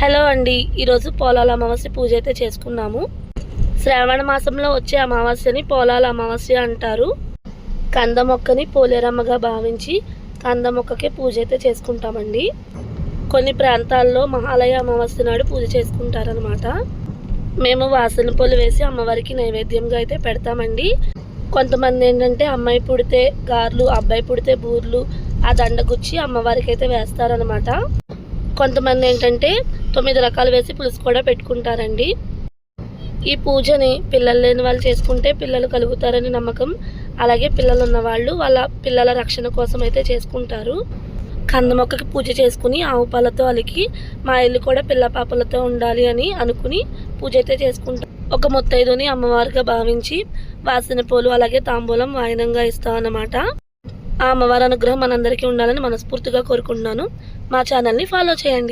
Hello అండి ఈరోజు పోలాల అమావాస్య పూజ అయితే చేసుకున్నాము. శ్రావణ మాసంలో వచ్చే అమావాస్యని పోలాల అమావాస్య అంటారు. కంద మొక్కని పోలేరమ్మగా భావించి కంద మొక్కకే పూజ అయితే చేసుకుంటామండి. కొన్ని ప్రాంతాల్లో మహాలయ అమావాస్య నాడు పూజ చేసుకుంటారనమాట మేము వాసన పూలు వేసి అమ్మవారికి నైవేద్యంగా అయితే పెడతామండి. కొంతమంది ఏంటంటే అమ్మాయి పుడితే గార్లు అబ్బాయి పుడితే బూర్లు ఆ దండగుచ్చి అమ్మవారికి అయితే వేస్తారనమాట కొంతమంది ఏంటంటే తొమ్మిది రకాలు వేసి పులుసు కూడా పెట్టుకుంటారండి. ఈ పూజని పిల్లలు లేని వాళ్ళు చేసుకుంటే పిల్లలు కలుగుతారని నమ్మకం. అలాగే పిల్లలు ఉన్న వాళ్ళు వాళ్ళ పిల్లల రక్షణ కోసం అయితే చేసుకుంటారు. కంద మొక్కకి పూజ చేసుకుని ఆవు పాలతో అలికి మా ఇల్లు కూడా పిల్ల పాపలతో ఉండాలి అని అనుకుని పూజ అయితే చేసుకుంటాం. ఒక ముత్తైదుని అమ్మవారిగా భావించి వాసిన పూలు అలాగే తాంబూలం వాయినంగా ఇస్తాం అన్నమాట. ఆ అమ్మవారి అనుగ్రహం మనందరికీ ఉండాలని మనస్ఫూర్తిగా కోరుకుంటున్నాను. మా ఛానల్ని ఫాలో చేయండి.